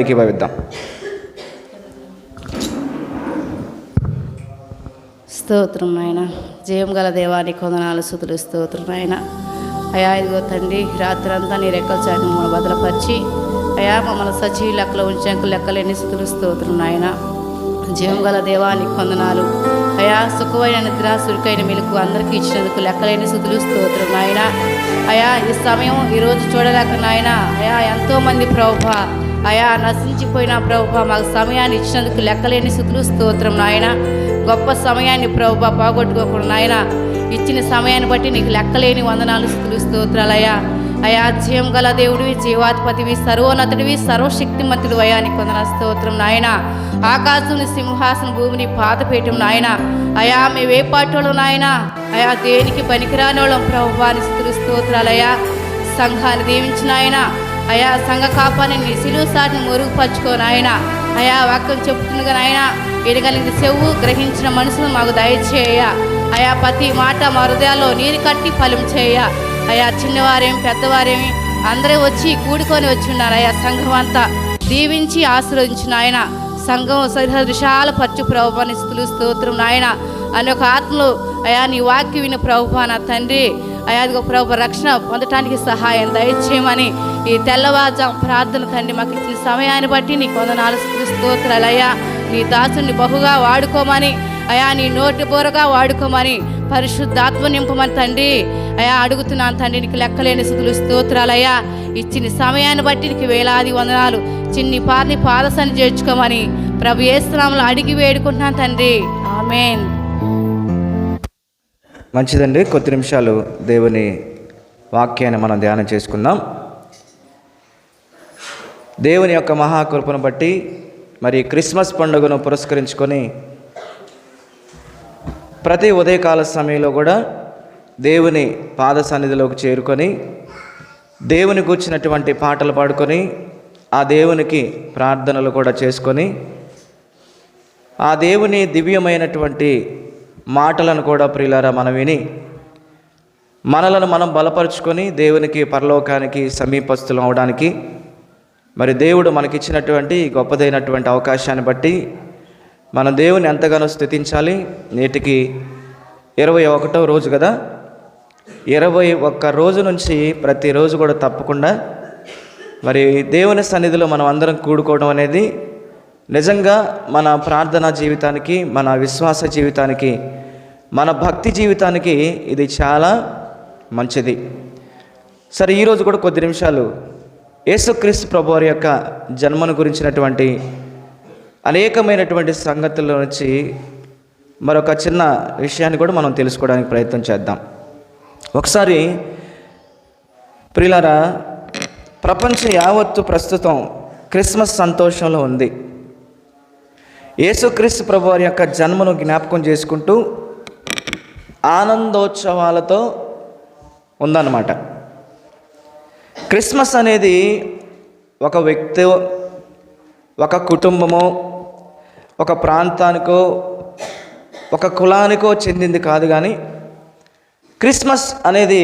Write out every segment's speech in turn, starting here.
ఏకీభవిద్దాం స్తోత్రం నాయన. జయం గల దేవానికి కొందనాలు సుతులు స్తోత్రం నాయన. అయా ఇదిగో తండ్రి రాత్రంతా నీ రెక్కల చాటు మమ్మల్ని భద్రపరిచి అయా మమ్మల్ని సచి లెక్కలో ఉంచాక లెక్కలేని సుతులు స్తోత్రం నాయన. జీవం గల దేవానికి కొందనాలు అయా సుఖమైన నిద్ర సురికైన మెలకు అందరికీ ఇచ్చినందుకు లెక్కలేని సుతులు స్తోత్రం నాయన. అయా ఈ సమయం ఈరోజు చూడలేక నాయన అయా ఎంతోమంది ప్రభా అయా నశించిపోయిన ప్రభుభ మాకు సమయాన్ని ఇచ్చినందుకు లెక్కలేని సుతులు స్తోత్రం నాయన. గొప్ప సమయాన్ని ప్రభు పోగొట్టుకోకుండా నాయన. ఇచ్చిన సమయాన్ని బట్టి నీకు లెక్కలేని వందనాలు స్థుతులు స్తోత్రాలయ్యా అయా జీవం గల దేవుడివి జీవాధిపతివి సర్వోన్నతుడివి సర్వశక్తిమంతుడు అయా నీకు వందన స్తోత్రం నాయన. ఆకాశం సింహాసన భూమిని పాతపేయటం నాయన. అయా మేవే పాటోళ్ళు నాయన. అయా దేనికి పనికిరాని వాళ్ళం ప్రభువాని స్థుతులు స్తోత్రాలయ్యా సంఘాన్ని దీవించిన ఆయన అయా సంఘ కాపాన్ని నీ సిలువు సాటిని మురుగుపరుచుకోను ఆయన అయా వాక్యం చెప్తుందిగా నాయన. ఎడగలిగిన చెవు గ్రహించిన మనసును మాకు దయచేయ. అయా ప్రతి మాట మా హృదయాల్లో నీరు కట్టి ఫలం చేయ. అయా చిన్నవారేమి పెద్దవారేమి అందరూ వచ్చి కూడుకొని వచ్చి ఉన్నారు అయా సంఘం అంతా దీవించి ఆశీర్వదించిన ఆయన సంఘం సరిహద్దు విశాల పరచు ప్రభావాన్ని స్థులు స్తోత్రం నాయన. అని ఒక ఆత్మలు అయా నీ వాక్య విని ప్రభు నా తండ్రి. అయా ప్రభు రక్షణ పొందటానికి సహాయం దయచేయమని ఈ తెల్లవారుజాము ప్రార్థన తండ్రి మాకు ఇచ్చిన సమయాన్ని బట్టి నీ కొందనాలు స్తోత్రాలయ్యా నీ దాసుని బహుగా వాడుకోమని అయా నీ నోటి బోరగా వాడుకోమని పరిశుద్ధాత్మ నింపమని తండ్రి. అయా అడుగుతున్నాను తండ్రి నీకు లెక్కలేని స్థుతులు స్తోత్రాలయ్యా ఇచ్చిన సమయాన్ని బట్టి నీకు వేలాది వందనాలు చిన్ని పార్ని పాదసని చేర్చుకోమని ప్రభు ఏ స్థలంలో అడిగి వేడుకుంటున్నాను తండ్రి. ఆమెన్. మంచిదండి. కొద్ది నిమిషాలు దేవుని వాక్యాన్ని మనం ధ్యానం చేసుకుందాం. దేవుని యొక్క మహాకృపను బట్టి మరి క్రిస్మస్ పండుగను పురస్కరించుకొని ప్రతి ఉదయకాల సమయంలో కూడా దేవుని పాద సన్నిధిలోకి చేరుకొని దేవుని కూర్చున్నటువంటి పాటలు పాడుకొని ఆ దేవునికి ప్రార్థనలు కూడా చేసుకొని ఆ దేవుని దివ్యమైనటువంటి మాటలను కూడా ప్రియులారా మనం విని మనలను మనం బలపరుచుకొని దేవునికి పరలోకానికి సమీపస్తులం అవడానికి మరి దేవుడు మనకిచ్చినటువంటి గొప్పదైనటువంటి అవకాశాన్ని బట్టి మన దేవుని ఎంతగానో స్థుతించాలి. నేటికి ఇరవై ఒకటో రోజు కదా. ఇరవై ఒక్క రోజు నుంచి ప్రతిరోజు కూడా తప్పకుండా మరి దేవుని సన్నిధిలో మనం అందరం కూడుకోవడం అనేది నిజంగా మన ప్రార్థనా జీవితానికి మన విశ్వాస జీవితానికి మన భక్తి జీవితానికి ఇది చాలా మంచిది. సరే ఈరోజు కూడా కొద్ది నిమిషాలు యేసుక్రీస్తు ప్రభు వారి యొక్క జన్మను గురించినటువంటి అనేకమైనటువంటి సంగతుల నుంచి మరొక చిన్న విషయాన్ని కూడా మనం తెలుసుకోవడానికి ప్రయత్నం చేద్దాం. ఒకసారి ప్రిలరా ప్రపంచం యావత్తు ప్రస్తుతం క్రిస్మస్ సంతోషంలో ఉంది. యేసుక్రీస్తు ప్రభు వారి యొక్క జన్మను జ్ఞాపకం చేసుకుంటూ ఆనందోత్సవాలతో ఉందన్నమాట. క్రిస్మస్ అనేది ఒక వ్యక్తి ఒక కుటుంబము ఒక ప్రాంతానికో ఒక కులానికో చెందింది కాదు కానీ క్రిస్మస్ అనేది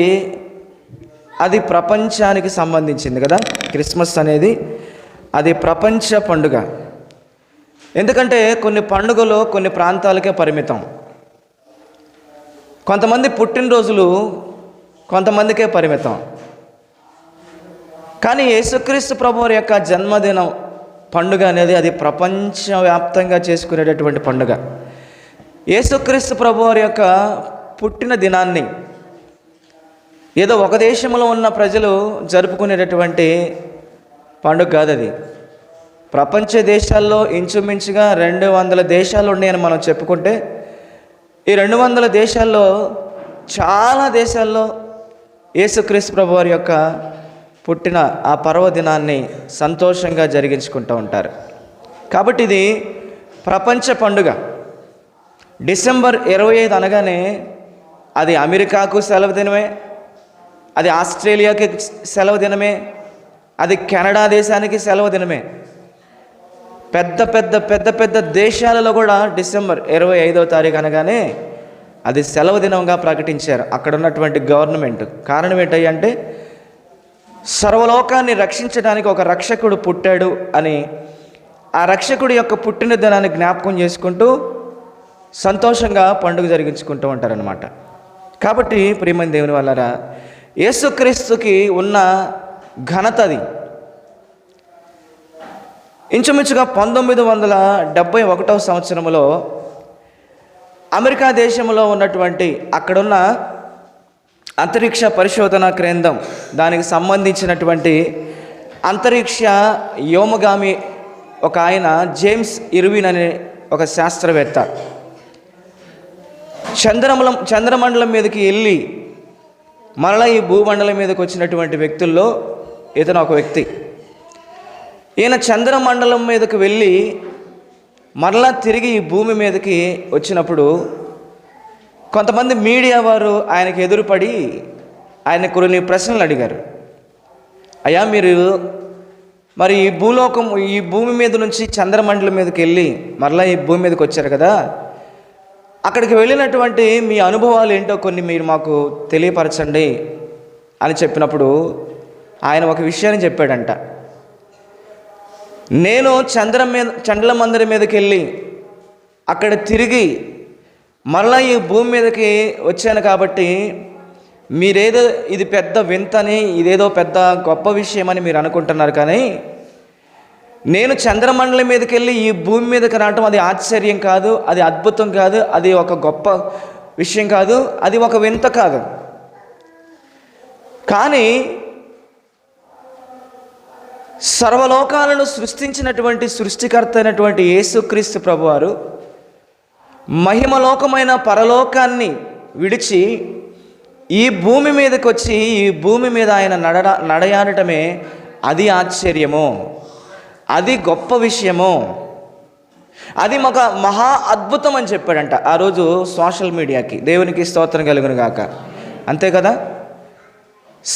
అది ప్రపంచానికి సంబంధించింది కదా. క్రిస్మస్ అనేది అది ప్రపంచ పండుగ. ఎందుకంటే కొన్ని పండుగలు కొన్ని ప్రాంతాలకే పరిమితం. కొంతమంది పుట్టినరోజులు కొంతమందికే పరిమితం. కానీ యేసుక్రీస్తు ప్రభు యొక్క జన్మదినం పండుగ అనేది అది ప్రపంచవ్యాప్తంగా చేసుకునేటటువంటి పండుగ. యేసుక్రీస్తు ప్రభు వారి యొక్క పుట్టిన దినాన్ని ఏదో ఒక దేశంలో ఉన్న ప్రజలు జరుపుకునేటటువంటి పండుగ కాదు అది ప్రపంచ దేశాల్లో ఇంచుమించుగా రెండు వందల దేశాలు ఉన్నాయని మనం చెప్పుకుంటే ఈ రెండు వందల దేశాల్లో చాలా దేశాల్లో యేసుక్రీస్తు ప్రభు వారి యొక్క పుట్టిన ఆ పర్వదినాన్ని సంతోషంగా జరిగించుకుంటూ ఉంటారు. కాబట్టి ఇది ప్రపంచ పండుగ. డిసెంబర్ ఇరవై ఐదు అనగానే అది అమెరికాకు సెలవు దినమే అది ఆస్ట్రేలియాకి సెలవు దినమే అది కెనడా దేశానికి సెలవు దినమే పెద్ద పెద్ద పెద్ద పెద్ద దేశాలలో కూడా డిసెంబర్ ఇరవై ఐదవ తారీఖు అనగానే అది సెలవు దినంగా ప్రకటించారు. అక్కడ ఉన్నటువంటి గవర్నమెంట్. కారణం ఏంటంటే సర్వలోకాన్ని రక్షించడానికి ఒక రక్షకుడు పుట్టాడు అని ఆ రక్షకుడి యొక్క పుట్టిన దినాన్ని జ్ఞాపకం చేసుకుంటూ సంతోషంగా పండుగ జరిగించుకుంటూ ఉంటారనమాట కాబట్టి ప్రియమైన దేవుని వల్లరా యేసుక్రీస్తుకి ఉన్న ఘనత అది. ఇంచుమించుగా పంతొమ్మిది వందల డెబ్భై ఒకటవ సంవత్సరంలో అమెరికా దేశంలో ఉన్నటువంటి అక్కడున్న అంతరిక్ష పరిశోధన కేంద్రం దానికి సంబంధించినటువంటి అంతరిక్ష వ్యోమగామి ఒక ఆయన జేమ్స్ ఇర్విన్ అనే ఒక శాస్త్రవేత్త. చంద్రమలం చంద్రమండలం మీదకి వెళ్ళి మరలా ఈ భూమండలం మీదకి వచ్చినటువంటి వ్యక్తుల్లో ఇతను ఒక వ్యక్తి. ఈయన చంద్రమండలం మీదకి వెళ్ళి మరలా తిరిగి ఈ భూమి మీదకి వచ్చినప్పుడు కొంతమంది మీడియా వారు ఆయనకు ఎదురుపడి ఆయన కొన్ని ప్రశ్నలు అడిగారు. అయ్యా మీరు మరి ఈ భూలోకం ఈ భూమి మీద నుంచి చంద్రమండలం మీదకి వెళ్ళి మరలా ఈ భూమి మీదకి వచ్చారు కదా? అక్కడికి వెళ్ళినటువంటి మీ అనుభవాలు ఏంటో కొన్ని మీరు మాకు తెలియపరచండి అని చెప్పినప్పుడు ఆయన ఒక విషయాన్ని చెప్పాడంట. నేను చంద్ర మీద చండ్ల మందిరం మీదకి వెళ్ళి అక్కడ తిరిగి మరలా ఈ భూమి మీదకి వచ్చాను కాబట్టి మీరేదో ఇది పెద్ద వింతని ఇదేదో పెద్ద గొప్ప విషయం అని మీరు అనుకుంటున్నారు కానీ నేను చంద్రమండలం మీదకి వెళ్ళి ఈ భూమి మీదకి రావటం అది ఆశ్చర్యం కాదు అది అద్భుతం కాదు అది ఒక గొప్ప విషయం కాదు అది ఒక వింత కాదు. కానీ సర్వలోకాలను సృష్టించినటువంటి సృష్టికర్త అయినటువంటి యేసుక్రీస్తు ప్రభువారు మహిమలోకమైన పరలోకాన్ని విడిచి ఈ భూమి మీదకి వచ్చి ఈ భూమి మీద ఆయన నడ నడయాడటమే అది ఆశ్చర్యము. అది గొప్ప విషయము. అది ఒక మహా అద్భుతం అని చెప్పాడంట. ఆ రోజు సోషల్ మీడియాకి దేవునికి స్తోత్రం కలుగును గాక. అంతే కదా?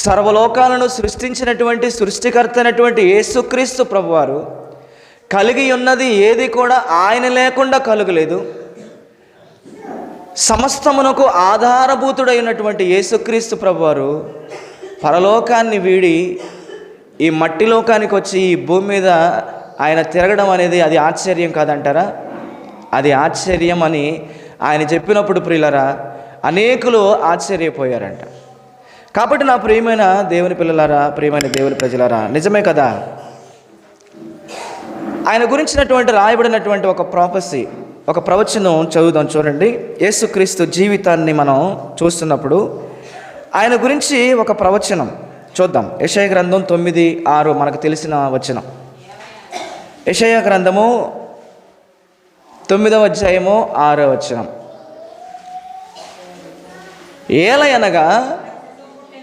సర్వలోకాలను సృష్టించినటువంటి సృష్టికర్త అయినటువంటి యేసుక్రీస్తు ప్రభువారు కలిగి ఉన్నది ఏది కూడా ఆయన లేకుండా కలుగలేదు. సమస్తమునకు ఆధారభూతుడైనటువంటి యేసుక్రీస్తు ప్రభువారు పరలోకాన్ని వీడి ఈ మట్టి లోకానికి వచ్చి ఈ భూమి మీద ఆయన తిరగడం అనేది అది ఆశ్చర్యం కాదంటారా? అది ఆశ్చర్యం అని ఆయన చెప్పినప్పుడు ప్రియులరా అనేకులు ఆశ్చర్యపోయారంట. కాబట్టి నా ప్రియమైన దేవుని పిల్లలారా ప్రియమైన దేవుని ప్రజలారా నిజమే కదా? ఆయన గురించినటువంటి రాయబడినటువంటి ఒక ప్రాపసి ఒక ప్రవచనం చదువుదాం చూడండి. యేసుక్రీస్తు జీవితాన్ని మనం చూస్తున్నప్పుడు ఆయన గురించి ఒక ప్రవచనం చూద్దాం. యషయ గ్రంథం తొమ్మిది ఆరు మనకు తెలిసిన వచనం. యషయ గ్రంథము తొమ్మిదవ అధ్యాయము ఆరో వచనం. ఏలయనగా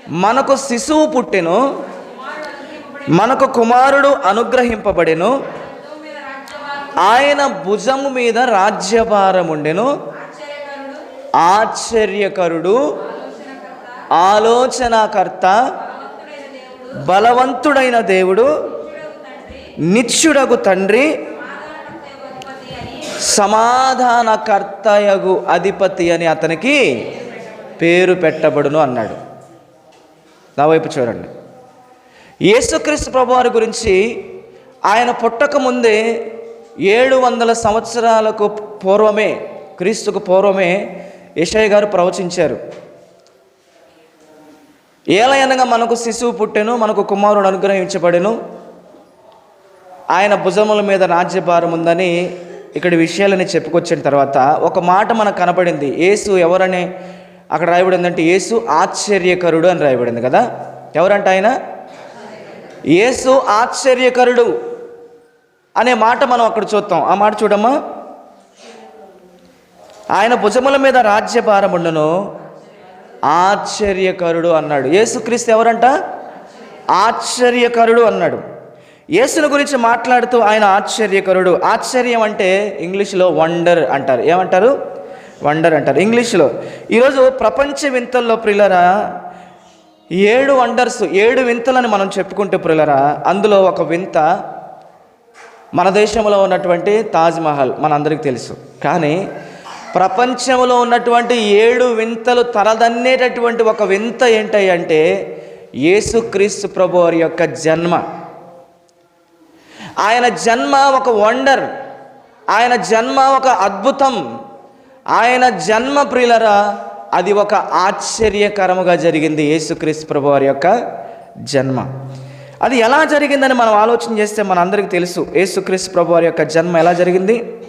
మనకు శిశువు పుట్టెను మనకు కుమారుడు అనుగ్రహింపబడెను ఆయన భుజము మీద రాజ్యభారముండెను ఆశ్చర్యకరుడు ఆలోచనాకర్త బలవంతుడైన దేవుడు నిత్యుడగు తండ్రి సమాధానకర్తయగు అధిపతి అని అతనికి పేరు పెట్టబడును అన్నాడు. నా వైపు చూడండి. యేసుక్రీస్తు ప్రభువారి గురించి ఆయన పుట్టక ముందే ఏడు వందల సంవత్సరాలకు పూర్వమే క్రీస్తుకు పూర్వమే యషయ్య గారు ప్రవచించారు. ఏలయనగా మనకు శిశువు పుట్టెను మనకు కుమారుడు అనుగ్రహించబడెను. ఆయన భుజముల మీద రాజ్యభారం ఉందని ఇక్కడ విషయాలని చెప్పుకొచ్చిన తర్వాత ఒక మాట మనకు కనపడింది. యేసు ఎవరని అక్కడ రాయబడిందంటే యేసు ఆశ్చర్యకరుడు అని రాయబడింది కదా? ఎవరంట ఆయన? యేసు ఆశ్చర్యకరుడు అనే మాట మనం అక్కడ చూద్దాం ఆ మాట చూడమ్మా. ఆయన భుజముల మీద రాజ్యభారముండును ఆశ్చర్యకరుడు అన్నాడు. యేసుక్రీస్తు ఎవరంట? ఆశ్చర్యకరుడు అన్నాడు. యేసుని గురించి మాట్లాడుతూ ఆయన ఆశ్చర్యకరుడు. ఆశ్చర్యం అంటే ఇంగ్లీష్లో వండర్ అంటారు. ఏమంటారు? వండర్ అంటారు. ఇంగ్లీష్లో ఈరోజు ప్రపంచ వింతల్లో ప్రిలరా ఏడు వండర్స్ ఏడు వింతలని మనం చెప్పుకుంటే ప్రిలరా అందులో ఒక వింత మన దేశంలో ఉన్నటువంటి తాజ్మహల్ మనందరికీ తెలుసు. కానీ ప్రపంచంలో ఉన్నటువంటి ఏడు వింతలు తలదన్నేటటువంటి ఒక వింత ఏంటంటే అంటే యేసుక్రీస్తు ప్రభు వారి యొక్క జన్మ. ఆయన జన్మ ఒక వండర్. ఆయన జన్మ ఒక అద్భుతం. ఆయన జన్మ ప్రియులరా అది ఒక ఆశ్చర్యకరముగా జరిగింది యేసుక్రీస్తు ప్రభు వారి యొక్క జన్మ. అది ఎలా జరిగిందని మనం ఆలోచన చేస్తే మన అందరికీ తెలుసు. యేసుక్రీస్తు ప్రభు వారి యొక్క జన్మ ఎలా జరిగింది?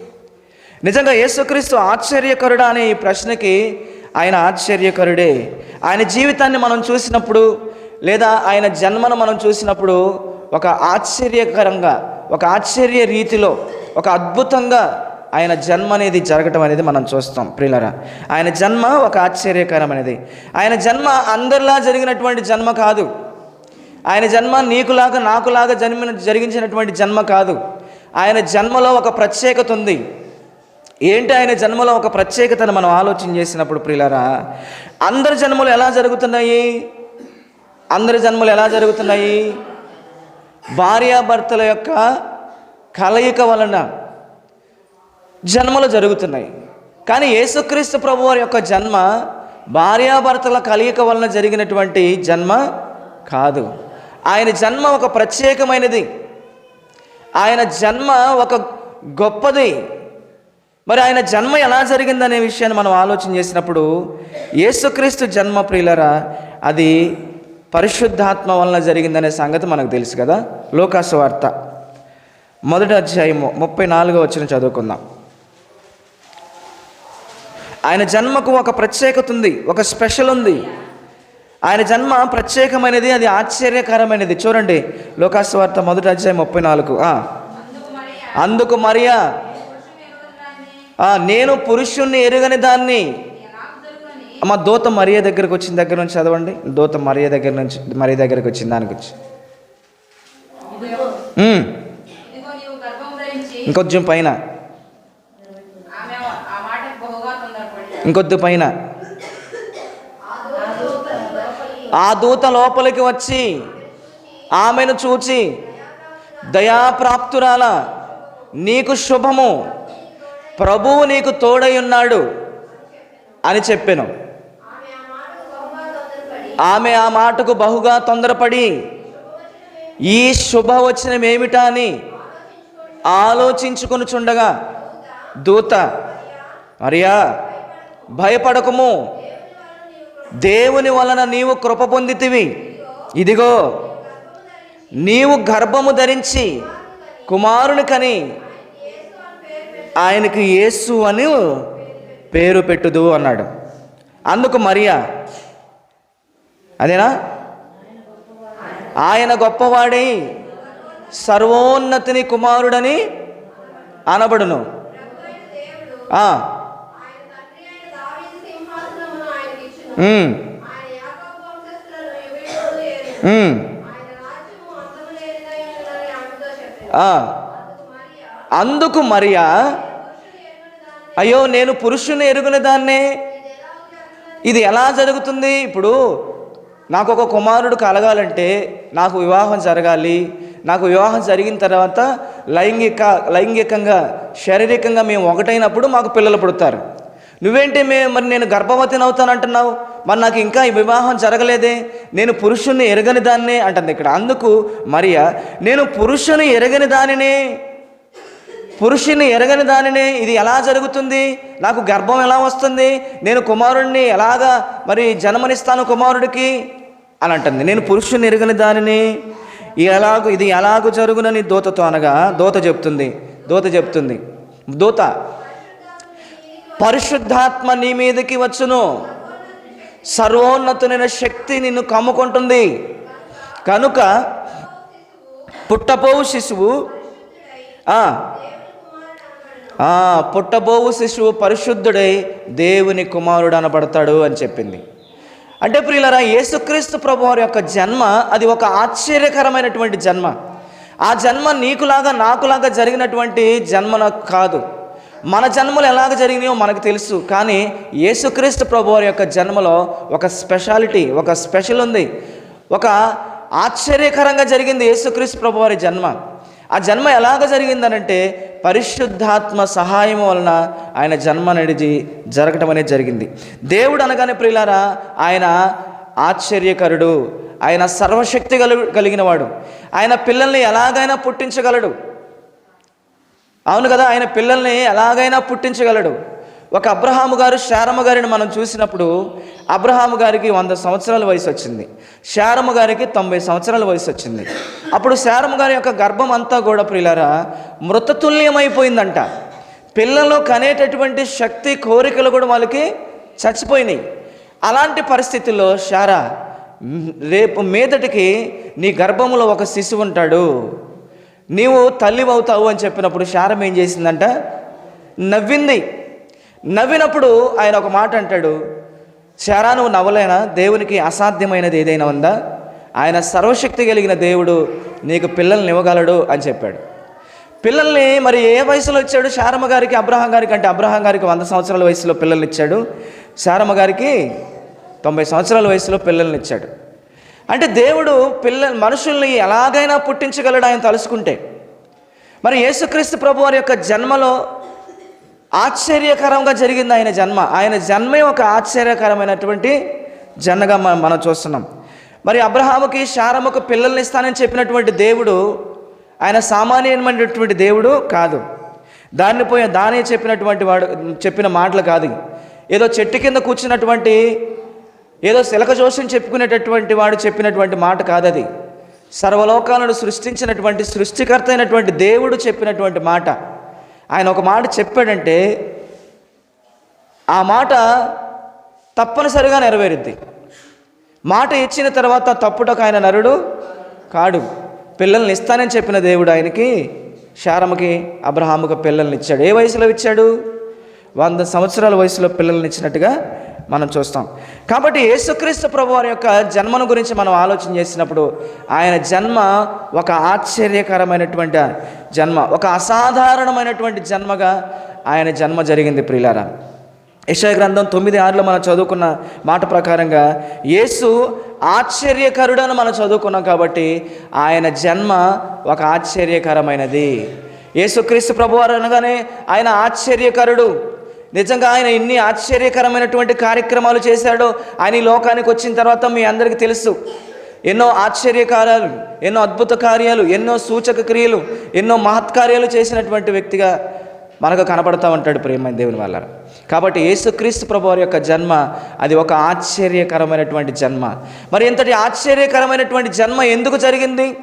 నిజంగా యేసుక్రీస్తు ఆశ్చర్యకరుడా అనే ఈ ప్రశ్నకి ఆయన ఆశ్చర్యకరుడే. ఆయన జీవితాన్ని మనం చూసినప్పుడు లేదా ఆయన జన్మను మనం చూసినప్పుడు ఒక ఆశ్చర్యకరంగా ఒక ఆశ్చర్య రీతిలో ఒక అద్భుతంగా ఆయన జన్మ అనేది జరగటం అనేది మనం చూస్తాం ప్రియులరా. ఆయన జన్మ ఒక ఆశ్చర్యకరమైనది ఆయన జన్మ అందరిలా జరిగినటువంటి జన్మ కాదు. ఆయన జన్మ నీకులాగా నాకులాగా జన్మిన జరిగించినటువంటి జన్మ కాదు. ఆయన జన్మలో ఒక ప్రత్యేకత ఉంది. ఏంటి ఆయన జన్మలో ఒక ప్రత్యేకతను మనం ఆలోచన చేసినప్పుడు ప్రియులరా? అందరి జన్మలు ఎలా జరుగుతున్నాయి? అందరి జన్మలు ఎలా జరుగుతున్నాయి? భార్యాభర్తల యొక్క కలయిక వలన జన్మలు జరుగుతున్నాయి. కానీ యేసుక్రీస్తు ప్రభు వారి యొక్క జన్మ భార్యాభర్తల కలయిక వలన జరిగినటువంటి జన్మ కాదు. ఆయన జన్మ ఒక ప్రత్యేకమైనది. ఆయన జన్మ ఒక గొప్పది. మరి ఆయన జన్మ ఎలా జరిగిందనే విషయాన్ని మనం ఆలోచన చేసినప్పుడు యేసుక్రీస్తు జన్మ ప్రియులరా అది పరిశుద్ధాత్మ వలన జరిగిందనే సంగతి మనకు తెలుసు కదా. లోకాసు వార్త మొదటి అధ్యాయము ముప్పై నాలుగో వచ్చిన చదువుకుందాం. ఆయన జన్మకు ఒక ప్రత్యేకత ఉంది ఒక స్పెషల్ ఉంది. ఆయన జన్మ ప్రత్యేకమైనది అది ఆశ్చర్యకరమైనది. చూడండి లోకాసు వార్త మొదటి అధ్యాయం ముప్పై నాలుగు. అందుకు మరియా నేను పురుషుణ్ణి ఎరుగని దాన్ని. అమ్మ దూత మరియ దగ్గరకు వచ్చిన దగ్గర నుంచి చదవండి. దూత మరియ దగ్గర నుంచి మరియ దగ్గరకు వచ్చిన గర్భం ధరించి ఇంకొంచెం పైన ఆమె ఆ మాటకు బహుగా తొందరపడి ఇంకొద్ది పైన. ఆ దూత లోపలికి వచ్చి ఆమెను చూచి దయాప్రాప్తురాల నీకు శుభము. ప్రభువు నీకు తోడై ఉన్నాడు అని చెప్పాను. ఆమె ఆ మాటకు బహుగా తొందరపడి ఈ శుభవచనం ఏమిటా అని ఆలోచించుకొనుచుండగా దూత మరియా భయపడకము. దేవుని వలన నీవు కృప పొందితివి. ఇదిగో నీవు గర్భము ధరించి కుమారుని కని ఆయనకి యేసు అని పేరు పెట్టుదు అన్నాడు. అందుకు మరియా అదేనా? ఆయన గొప్పవాడై సర్వోన్నతిని కుమారుడని అనబడును ఆ. ఉమ్. ఉమ్. ఆ. అందుకు మరియా? అయ్యో నేను పురుషుని ఎరుగున దాన్నే. ఇది ఎలా జరుగుతుంది? ఇప్పుడు నాకు ఒక కుమారుడు కలగాలంటే నాకు వివాహం జరగాలి. నాకు వివాహం జరిగిన తర్వాత లైంగిక లైంగికంగా శారీరకంగా మేము ఒకటైనప్పుడు మాకు పిల్లలు పుడతారు. నువ్వేంటి మే మరి నేను గర్భవతిని అవుతానంటున్నావు? మరి నాకు ఇంకా ఈ వివాహం జరగలేదే నేను పురుషుణ్ణి ఎరగని దాన్నే అంటుంది ఇక్కడ. అందుకు మరియా నేను పురుషుని ఎరగని దానినే పురుషుని ఎరగని దానినే ఇది ఎలా జరుగుతుంది? నాకు గర్భం ఎలా వస్తుంది? నేను కుమారుడిని ఎలాగా మరి జన్మనిస్తాను కుమారుడికి? అని అంటుంది. నేను పురుషుని ఎరగని దానిని ఎలాగూ ఇది ఎలాగ జరుగునని దూతతో అనగా దూత చెప్తుంది దూత చెప్తుంది. దూత పరిశుద్ధాత్మ నీ మీదకి వచ్చును. సర్వోన్నతునైన శక్తి నిన్ను కమ్ముకుంటుంది. కనుక పుట్టబోవు శిశువు పుట్టబోవు శిశువు పరిశుద్ధుడై దేవుని కుమారుడు అనబడతాడు అని చెప్పింది. అంటే ప్రియులరా యేసుక్రీస్తు ప్రభు వారి యొక్క జన్మ అది ఒక ఆశ్చర్యకరమైనటువంటి జన్మ. ఆ జన్మ నీకులాగా నాకులాగా జరిగినటువంటి జన్మ కాదు. మన జన్మలు ఎలాగ జరిగినాయో మనకు తెలుసు కానీ యేసుక్రీస్తు ప్రభువారి యొక్క జన్మలో ఒక స్పెషాలిటీ ఒక స్పెషల్ ఉంది. ఒక ఆశ్చర్యకరంగా జరిగింది యేసుక్రీస్తు ప్రభు వారి జన్మ. ఆ జన్మ ఎలాగ జరిగిందనంటే పరిశుద్ధాత్మ సహాయం వలన ఆయన జన్మ అనేది జరగటం అనేది జరిగింది. దేవుడు అనగానే ప్రియులారా ఆయన ఆశ్చర్యకరుడు ఆయన సర్వశక్తి కలు కలిగినవాడు. ఆయన పిల్లల్ని ఎలాగైనా పుట్టించగలడు. అవును కదా ఆయన పిల్లల్ని ఎలాగైనా పుట్టించగలడు. ఒక అబ్రహాము గారు శారమ్మ గారిని మనం చూసినప్పుడు అబ్రహాము గారికి వంద సంవత్సరాల వయసు వచ్చింది. శారమ్మ గారికి తొంభై సంవత్సరాల వయసు వచ్చింది. అప్పుడు శారమ్మ గారి యొక్క గర్భం అంతా కూడా ప్రియులారా మృతతుల్యమైపోయిందంట. పిల్లలు కనేటటువంటి శక్తి కోరికలు కూడా వాళ్ళకి చచ్చిపోయినాయి. అలాంటి పరిస్థితుల్లో శారా రేపు మీదటికి నీ గర్భంలో ఒక శిశువు ఉంటాడు. నీవు తల్లి అవుతావు అని చెప్పినప్పుడు శారం ఏం చేసిందంట? నవ్వింది. నవ్వినప్పుడు ఆయన ఒక మాట అంటాడు శారా నువ్వు నవ్వలేనా? దేవునికి అసాధ్యమైనది ఏదైనా ఉందా? ఆయన సర్వశక్తి కలిగిన దేవుడు నీకు పిల్లల్ని ఇవ్వగలడు అని చెప్పాడు. పిల్లల్ని మరి ఏ వయసులో ఇచ్చాడు? శారమ్మ గారికి అబ్రహాం గారికి అంటే అబ్రహాం గారికి వంద సంవత్సరాల వయసులో పిల్లల్ని ఇచ్చాడు. శారమ్మ గారికి తొంభై సంవత్సరాల వయసులో పిల్లల్ని ఇచ్చాడు. అంటే దేవుడు పిల్ల మనుషుల్ని ఎలాగైనా పుట్టించగలడు ఆయన తలుసుకుంటే. మరి యేసుక్రీస్తు ప్రభు వారి యొక్క జన్మలో ఆశ్చర్యకరంగా జరిగింది ఆయన జన్మ. ఆయన జన్మే ఒక ఆశ్చర్యకరమైనటువంటి జన్మగా మనం మనం చూస్తున్నాం. మరి అబ్రహాముకి శారముకు పిల్లల్ని ఇస్తానని చెప్పినటువంటి దేవుడు ఆయన సామాన్యమైనటువంటి దేవుడు కాదు. దాన్ని పోయి దానే చెప్పినటువంటి వాడు చెప్పిన మాటలు కాదు. ఏదో చెట్టు కింద కూర్చున్నటువంటి ఏదో శిలక జోషం చెప్పుకునేటటువంటి వాడు చెప్పినటువంటి మాట కాదది. సర్వలోకాలను సృష్టించినటువంటి సృష్టికర్త అయినటువంటి దేవుడు చెప్పినటువంటి మాట. ఆయన ఒక మాట చెప్పాడంటే ఆ మాట తప్పనిసరిగా నెరవేరుద్ది. మాట ఇచ్చిన తర్వాత తప్పుటకు ఆయన నరుడు కాడు. పిల్లల్ని ఇస్తానని చెప్పిన దేవుడు ఆయనకి శారమకి అబ్రహాముకి పిల్లల్ని ఇచ్చాడు. ఏ వయసులో ఇచ్చాడు? వంద సంవత్సరాల వయసులో పిల్లల్ని ఇచ్చినట్టుగా మనం చూస్తాం. కాబట్టి యేసుక్రీస్తు ప్రభు వారి యొక్క జన్మను గురించి మనం ఆలోచన చేసినప్పుడు ఆయన జన్మ ఒక ఆశ్చర్యకరమైనటువంటి జన్మ ఒక అసాధారణమైనటువంటి జన్మగా ఆయన జన్మ జరిగింది ప్రియులారా. యెషయా గ్రంథం తొమ్మిది ఆరులో మనం చదువుకున్న మాట ప్రకారంగా యేసు ఆశ్చర్యకరుడు అని మనం చదువుకున్నాం కాబట్టి ఆయన జన్మ ఒక ఆశ్చర్యకరమైనది. యేసుక్రీస్తు ప్రభువారు అనగానే ఆయన ఆశ్చర్యకరుడు. నిజంగా ఆయన ఎన్ని ఆశ్చర్యకరమైనటువంటి కార్యక్రమాలు చేశాడో ఆయన ఈ లోకానికి వచ్చిన తర్వాత మీ అందరికీ తెలుసు. ఎన్నో ఆశ్చర్యకార్యాలు ఎన్నో అద్భుత కార్యాలు ఎన్నో సూచక క్రియలు ఎన్నో మహత్కార్యాలు చేసినటువంటి వ్యక్తిగా మనకు కనపడతా ఉంటాడు ప్రేమ దేవుని వల్ల కాబట్టి యేసుక్రీస్తు ప్రభు వారి యొక్క జన్మ అది ఒక ఆశ్చర్యకరమైనటువంటి జన్మ. మరి ఇంతటి ఆశ్చర్యకరమైనటువంటి జన్మ ఎందుకు జరిగింది?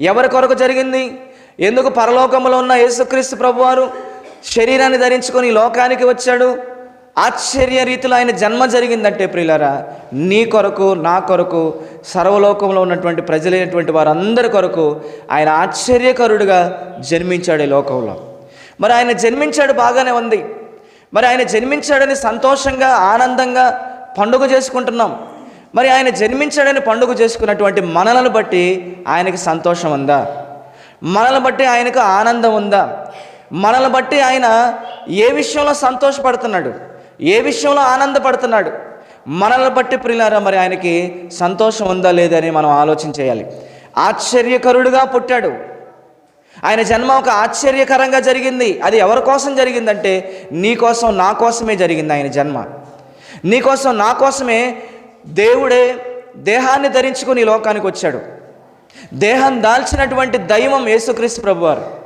ఎవరి కొరకు జరిగింది? ఎందుకు పరలోకంలో ఉన్న యేసుక్రీస్తు ప్రభువారు? శరీరాన్ని ధరించుకొని ఈ లోకానికి వచ్చాడు. ఆశ్చర్య రీతిలో ఆయన జన్మ జరిగిందంటే ప్రియులారా నీ కొరకు నా కొరకు సర్వలోకంలో ఉన్నటువంటి ప్రజలైనటువంటి వారందరి కొరకు ఆయన ఆశ్చర్యకరుడుగా జన్మించాడు ఈ లోకంలో. మరి ఆయన జన్మించాడు బాగానే ఉంది. మరి ఆయన జన్మించాడని సంతోషంగా ఆనందంగా పండుగ చేసుకుంటున్నాం. మరి ఆయన జన్మించాడని పండుగ చేసుకున్నటువంటి మనలను బట్టి ఆయనకి సంతోషం ఉందా? మనల్ని బట్టి ఆయనకు ఆనందం ఉందా? మనల్ని బట్టి ఆయన ఏ విషయంలో సంతోషపడుతున్నాడు ఏ విషయంలో ఆనందపడుతున్నాడు మనల్ని బట్టి ప్రియులారా మరి ఆయనకి సంతోషం ఉందా లేదని మనం ఆలోచన చేయాలి. ఆశ్చర్యకరుడుగా పుట్టాడు. ఆయన జన్మ ఒక ఆశ్చర్యకరంగా జరిగింది. అది ఎవరి కోసం జరిగిందంటే నీ కోసం నా కోసమే జరిగింది ఆయన జన్మ. నీ కోసం నా కోసమే దేవుడే దేహాన్ని ధరించుకుని లోకానికి వచ్చాడు. దేహం దాల్చినటువంటి దైవం యేసుక్రీస్తు ప్రభువారు.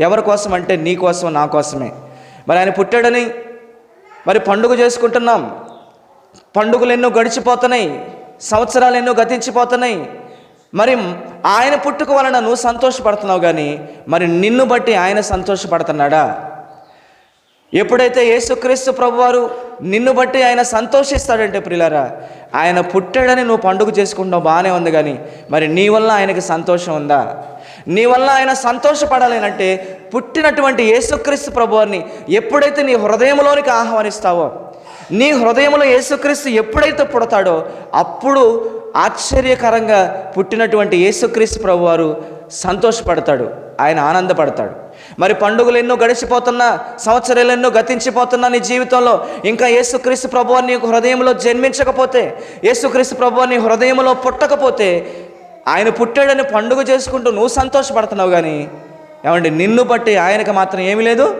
ఎవరి కోసం అంటే నీ కోసం నా కోసమే. మరి ఆయన పుట్టాడని మరి పండుగ చేసుకుంటున్నాం. పండుగలు ఎన్నో గడిచిపోతున్నాయి. సంవత్సరాలు ఎన్నో గతించిపోతున్నాయి. మరి ఆయన పుట్టుక వలన నువ్వు సంతోషపడుతున్నావు కానీ మరి నిన్ను బట్టి ఆయన సంతోషపడుతున్నాడా? ఎప్పుడైతే యేసుక్రీస్తు ప్రభువారు నిన్ను బట్టి ఆయన సంతోషిస్తాడంటే ప్రిలరా ఆయన పుట్టాడని నువ్వు పండుగ చేసుకుంటావు బాగానే ఉంది కానీ మరి నీ వల్ల ఆయనకి సంతోషం ఉందా? నీ వల్ల ఆయన సంతోషపడాలేనంటే పుట్టినటువంటి యేసుక్రీస్తు ప్రభువారిని ఎప్పుడైతే నీ హృదయంలోనికి ఆహ్వానిస్తావో నీ హృదయంలో యేసుక్రీస్తు ఎప్పుడైతే పుడతాడో అప్పుడు ఆశ్చర్యకరంగా పుట్టినటువంటి యేసుక్రీస్తు ప్రభువారు సంతోషపడతాడు ఆయన ఆనందపడతాడు. మరి పండుగలు ఎన్నో గడిచిపోతున్నా సంవత్సరాలు ఎన్నో గతించిపోతున్నా నీ జీవితంలో. ఇంకా యేసుక్రీస్తు ప్రభువు నీ హృదయంలో జన్మించకపోతే యేసుక్రీస్తు ప్రభువు నీ హృదయంలో పుట్టకపోతే ఆయన పుట్టాడని పండుగ చేసుకుంటూ నువ్వు సంతోషపడుతున్నావు కానీ ఏమండి నిన్ను బట్టి ఆయనకు మాత్రం ఏమీ లేదు?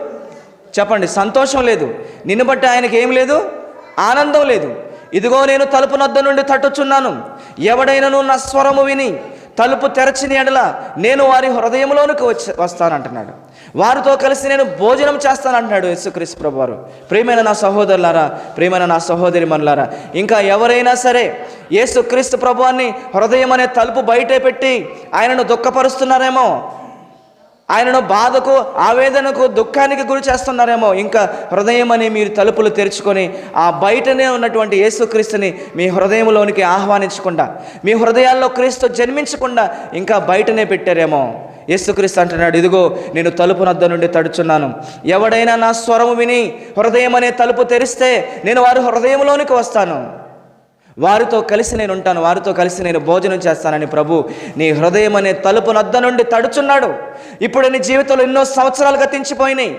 చెప్పండి సంతోషం లేదు. నిన్ను బట్టి ఆయనకి ఏమి లేదు? ఆనందం లేదు. ఇదిగో నేను తలుపు నద్ద నుండి తట్టుచున్నాను. ఎవడైనను నా స్వరము విని తలుపు తెరచిన ఎడల నేను వారి హృదయంలోనికి వచ్చి వస్తానంటున్నాడు. వారితో కలిసి నేను భోజనం చేస్తానంటున్నాడు యేసుక్రీస్తు ప్రభు వారు ప్రియమైన నా సహోదరులారా ప్రియమైన నా సహోదరి మనులారా ఇంకా ఎవరైనా సరే యేసుక్రీస్తు ప్రభువాన్ని హృదయం అనే తలుపు బయటే పెట్టి ఆయనను దుఃఖపరుస్తున్నారేమో ఆయనను బాధకు ఆవేదనకు దుఃఖానికి గురి చేస్తున్నారేమో ఇంకా హృదయం అని మీరు తలుపులు తెరుచుకొని ఆ బయటనే ఉన్నటువంటి యేసుక్రీస్తుని మీ హృదయంలోనికి ఆహ్వానించకుండా మీ హృదయాల్లో క్రీస్తు జన్మించకుండా ఇంకా బయటనే పెట్టారేమో. యేసుక్రీస్తు అంటున్నాడు ఇదిగో నేను తలుపు నద్ద నుండి తడుచున్నాను. ఎవడైనా నా స్వరము విని హృదయం అనే తలుపు తెరిస్తే నేను వారి హృదయంలోనికి వస్తాను. వారితో కలిసి నేను ఉంటాను వారితో కలిసి నేను భోజనం చేస్తానని ప్రభు నీ హృదయం అనే తలుపు నద్ద నుండి తడుచున్నాడు. ఇప్పుడు నీ జీవితంలో ఎన్నో సంవత్సరాలు గతించిపోయినాయి.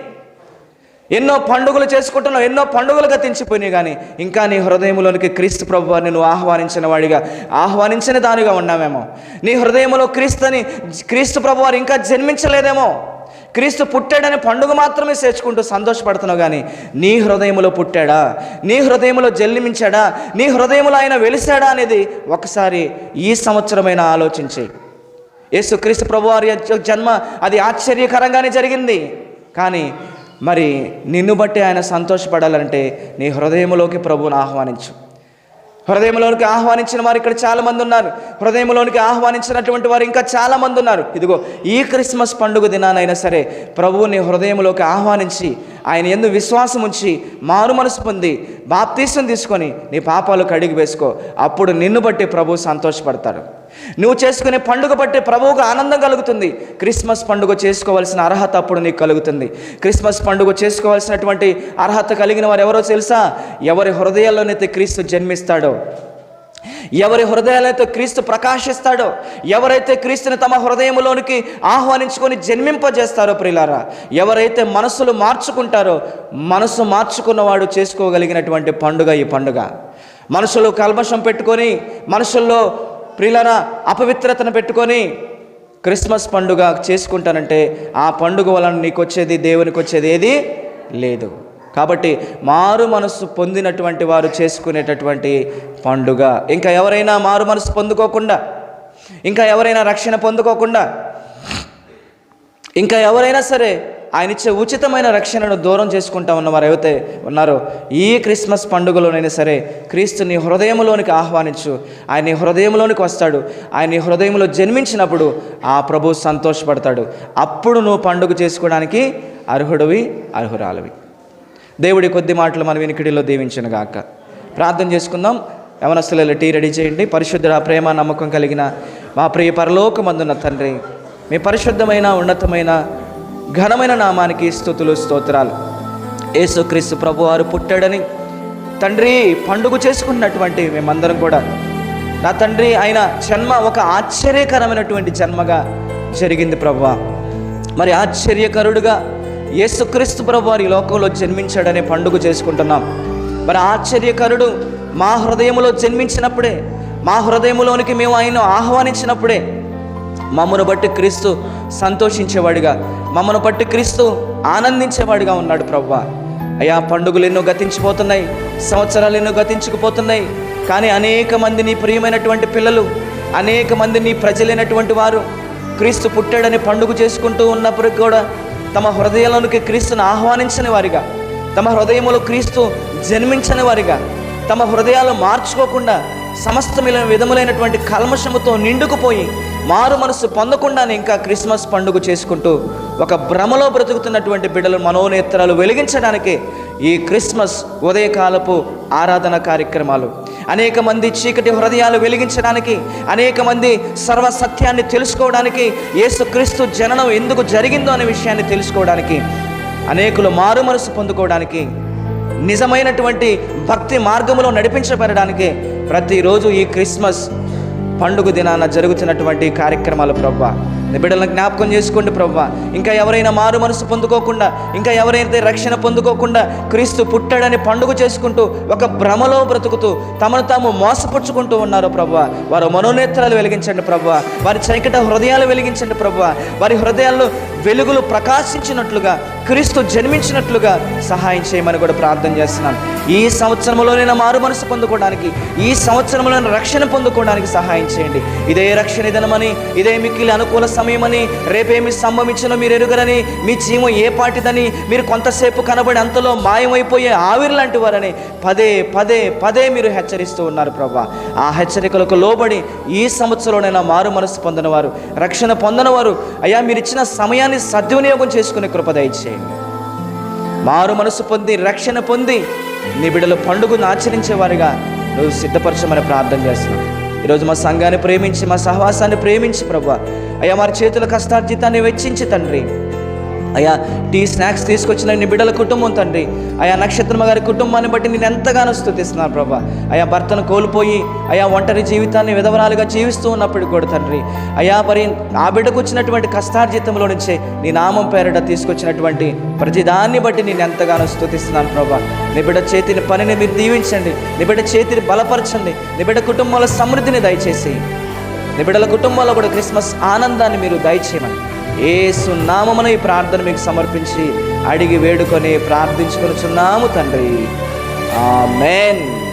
ఎన్నో పండుగలు చేసుకుంటున్నావు ఎన్నో పండుగలు గతించిపోయినాయి కానీ ఇంకా నీ హృదయంలోనికి క్రీస్తు ప్రభు వారిని నువ్వు ఆహ్వానించిన వాడిగా ఆహ్వానించిన దానిగా ఉన్నామేమో నీ హృదయంలో క్రీస్తుని క్రీస్తు ప్రభు వారు ఇంకా జన్మించలేదేమో. క్రీస్తు పుట్టాడని పండుగ మాత్రమే చేర్చుకుంటూ సంతోషపడుతున్నావు కానీ నీ హృదయంలో పుట్టాడా? నీ హృదయంలో జన్మించాడా? నీ హృదయంలో ఆయన వెలిసాడా అనేది ఒకసారి ఈ సంవత్సరమైన ఆలోచించి. యేసు క్రీస్తు ప్రభువారి జన్మ అది ఆశ్చర్యకరంగానే జరిగింది. కానీ మరి నిన్ను బట్టి ఆయన సంతోషపడాలంటే నీ హృదయంలోకి ప్రభువుని ఆహ్వానించు. హృదయంలోనికి ఆహ్వానించిన వారు ఇక్కడ చాలా మంది ఉన్నారు. హృదయంలోనికి ఆహ్వానించినటువంటి వారు ఇంకా చాలామంది ఉన్నారు. ఇదిగో ఈ క్రిస్మస్ పండుగ దినానైనా సరే ప్రభువుని హృదయంలోకి ఆహ్వానించి ఆయన ఎందు విశ్వాసం ఉంచి మారు మనసు పొంది బాప్తీసం తీసుకొని నీ పాపాలు కడిగి వేసుకో. అప్పుడు నిన్ను బట్టి ప్రభు సంతోషపడతాడు. నువ్వు చేసుకునే పండుగ బట్టి ప్రభువుకు ఆనందం కలుగుతుంది. క్రిస్మస్ పండుగ చేసుకోవాల్సిన అర్హత అప్పుడు నీకు కలుగుతుంది. క్రిస్మస్ పండుగ చేసుకోవాల్సినటువంటి అర్హత కలిగిన వారు ఎవరో తెలుసా? ఎవరి హృదయాల్లోనైతే క్రీస్తు జన్మిస్తాడో ఎవరి హృదయాలైతే క్రీస్తు ప్రకాశిస్తాడో ఎవరైతే క్రీస్తుని తమ హృదయంలోనికి ఆహ్వానించుకొని జన్మింపజేస్తారో ప్రిలారా ఎవరైతే మనసులు మార్చుకుంటారో మనసు మార్చుకున్నవాడు చేసుకోగలిగినటువంటి పండుగ ఈ పండుగ. మనసులో కల్మషం పెట్టుకొని మనుషుల్లో ప్రియులరా అపవిత్రతను పెట్టుకొని క్రిస్మస్ పండుగ చేసుకుంటానంటే ఆ పండుగ వలన నీకు వచ్చేది దేవునికి వచ్చేది ఏది లేదు. కాబట్టి మారు మనస్సు పొందినటువంటి వారు చేసుకునేటటువంటి పండుగ. ఇంకా ఎవరైనా మారు మనసు పొందుకోకుండా ఇంకా ఎవరైనా రక్షణ పొందుకోకుండా ఇంకా ఎవరైనా సరే ఆయన ఇచ్చే ఉచితమైన రక్షణను దూరం చేసుకుంటా ఉన్నవారు ఎవరైతే ఉన్నారో ఈ క్రిస్మస్ పండుగలోనైనా సరే క్రీస్తు నీ హృదయంలోనికి ఆహ్వానించు. ఆయన నీ హృదయంలోనికి వస్తాడు. ఆయన నీ హృదయంలో జన్మించినప్పుడు ఆ ప్రభు సంతోషపడతాడు. అప్పుడు నువ్వు పండుగ చేసుకోవడానికి అర్హుడివి అర్హురాలవి. దేవుడి కొద్ది మాటలు మన వినికిడిలో దీవించిన గాక. ప్రార్థన చేసుకుందాం. యవనస్తులలో టీ రెడీ చేయండి. పరిశుద్ధ ప్రేమ నమ్మకం కలిగిన మా ప్రియ పరలోకమందున్న తండ్రి మీ పరిశుద్ధమైన ఉన్నతమైన ఘనమైన నామానికి స్థుతులు స్తోత్రాలు. యేసుక్రీస్తు ప్రభు వారు పుట్టాడని తండ్రి పండుగ చేసుకున్నటువంటి మేమందరం కూడా నా తండ్రి ఆయన జన్మ ఒక ఆశ్చర్యకరమైనటువంటి జన్మగా జరిగింది ప్రభు మరి ఆశ్చర్యకరుడుగా యేసుక్రీస్తు ప్రభు వారి లోకంలో జన్మించాడనే పండుగ చేసుకుంటున్నాం. మరి ఆశ్చర్యకరుడు మా హృదయంలో జన్మించినప్పుడే మా హృదయంలోనికి మేము ఆయన ఆహ్వానించినప్పుడే మమ్మను బట్టి క్రీస్తు సంతోషించేవాడిగా. మమ్మను బట్టి క్రీస్తు ఆనందించేవాడిగా ఉన్నాడు ప్రవ్వ. అయా పండుగలు ఎన్నో గతించిపోతున్నాయి సంవత్సరాలు ఎన్నో గతించుకుపోతున్నాయి కానీ అనేక మంది నీ ప్రియమైనటువంటి పిల్లలు అనేక మంది నీ ప్రజలైనటువంటి వారు క్రీస్తు పుట్టాడని పండుగ చేసుకుంటూ ఉన్నప్పటికీ కూడా తమ హృదయంలోనికి క్రీస్తును ఆహ్వానించని వారిగా తమ హృదయములో క్రీస్తు జన్మించని వారిగా తమ హృదయాలు మార్చుకోకుండా సమస్తమైన విధములైనటువంటి కల్మషముతో నిండుకుపోయి మారు మనసు పొందకుండానే ఇంకా క్రిస్మస్ పండుగ చేసుకుంటూ ఒక భ్రమలో బ్రతుకుతున్నటువంటి బిడ్డల మనోనేత్రాలు వెలిగించడానికి ఈ క్రిస్మస్ ఉదయకాలపు ఆరాధన కార్యక్రమాలు. అనేక మంది చీకటి హృదయాలు వెలిగించడానికి అనేక మంది సర్వ సత్యాన్ని తెలుసుకోవడానికి యేసుక్రీస్తు జననం ఎందుకు జరిగిందో అనే విషయాన్ని తెలుసుకోవడానికి అనేకులు మారు మనసు పొందుకోవడానికి నిజమైనటువంటి భక్తి మార్గంలో నడిపించబడడానికి ప్రతిరోజు ఈ క్రిస్మస్ పండుగ దినాన జరుగుతున్నటువంటి కార్యక్రమాలు ప్రభు బిడ్డలను జ్ఞాపకం చేసుకోండి ప్రభా ఇంకా ఎవరైనా మారు మనసు పొందుకోకుండా ఇంకా ఎవరైతే రక్షణ పొందుకోకుండా క్రీస్తు పుట్టాడని పండుగ చేసుకుంటూ ఒక భ్రమలో బ్రతుకుతూ తమను తాము మోసపుచ్చుకుంటూ ఉన్నారో ప్రభా వారి మనోనేత్రాలు వెలిగించండి ప్రభా వారి చైకట హృదయాలు వెలిగించండి ప్రభా వారి హృదయాల్లో వెలుగులు ప్రకాశించినట్లుగా క్రీస్తు జన్మించినట్లుగా సహాయం చేయమని కూడా ప్రార్థన చేస్తున్నాను ఈ సంవత్సరంలోనైనా మారు మనసు పొందుకోవడానికి ఈ సంవత్సరంలో రక్షణ పొందుకోవడానికి సహాయం చేయండి. ఇదే రక్షణ దినమని ఇదే మిక్కిలి అనుకూల సమయమని రేపేమి సంభవించినో మీరు ఎరుగరని మీ జీవం ఏ పాటిదని మీరు కొంతసేపు కనబడి అంతలో మాయమైపోయే ఆవిరి లాంటి వారని పదే పదే పదే మీరు హెచ్చరిస్తూ ఉన్నారు ప్రభా. ఆ హెచ్చరికలకు లోబడి ఈ సంవత్సరంలోనైనా మారు మనసు పొందినవారు రక్షణ పొందనవారు అయ్యా మీరు ఇచ్చిన సమయాన్ని సద్వినియోగం చేసుకునే కృప దయచేయండి. మారు మనసు పొంది రక్షణ పొంది నీ బిడ్డలు పండుగను ఆచరించేవారిగా నువ్వు సిద్ధపరచమని ప్రార్థన చేస్తున్నావు ఈరోజు మా సంఘాన్ని ప్రేమించి మా సహవాసాన్ని ప్రేమించి ప్రభు. అయ్యా మా చేతుల కష్టార్జితాన్ని వెచ్చించి తండ్రి. అయ్యా టీ స్నాక్స్ తీసుకొచ్చిన నీ బిడ్డల కుటుంబం తండ్రి. అయా నక్షత్రమ గారి కుటుంబాన్ని బట్టి నేను ఎంతగానో స్థుతిస్తున్నాను ప్రభా. అయా భర్తను కోల్పోయి అయా ఒంటరి జీవితాన్ని విధవరాలుగా జీవిస్తూ ఉన్నప్పుడు కూడా తండ్రి. అయా మరి ఆ బిడ్డకు వచ్చినటువంటి కష్టార్జితంలో నుంచే నీ నామం పేరిట తీసుకొచ్చినటువంటి ప్రతిదాన్ని బట్టి నేను ఎంతగానో స్థుతిస్తున్నాను ప్రభా. నీ బిడ్డ చేతిని పనిని మీరు దీవించండి. నీ బిడ్డ చేతిని బలపరచండి. నీ బిడ్డ కుటుంబంలో సమృద్ధిని దయచేసి. నీ బిడ్డల కుటుంబంలో కూడా క్రిస్మస్ ఆనందాన్ని మీరు దయచేయమని. ఏసు నామమున ఈ ప్రార్థన మీకు సమర్పించి అడిగి వేడుకొని ప్రార్థించుకొని చున్నాము తండ్రి. ఆమెన్.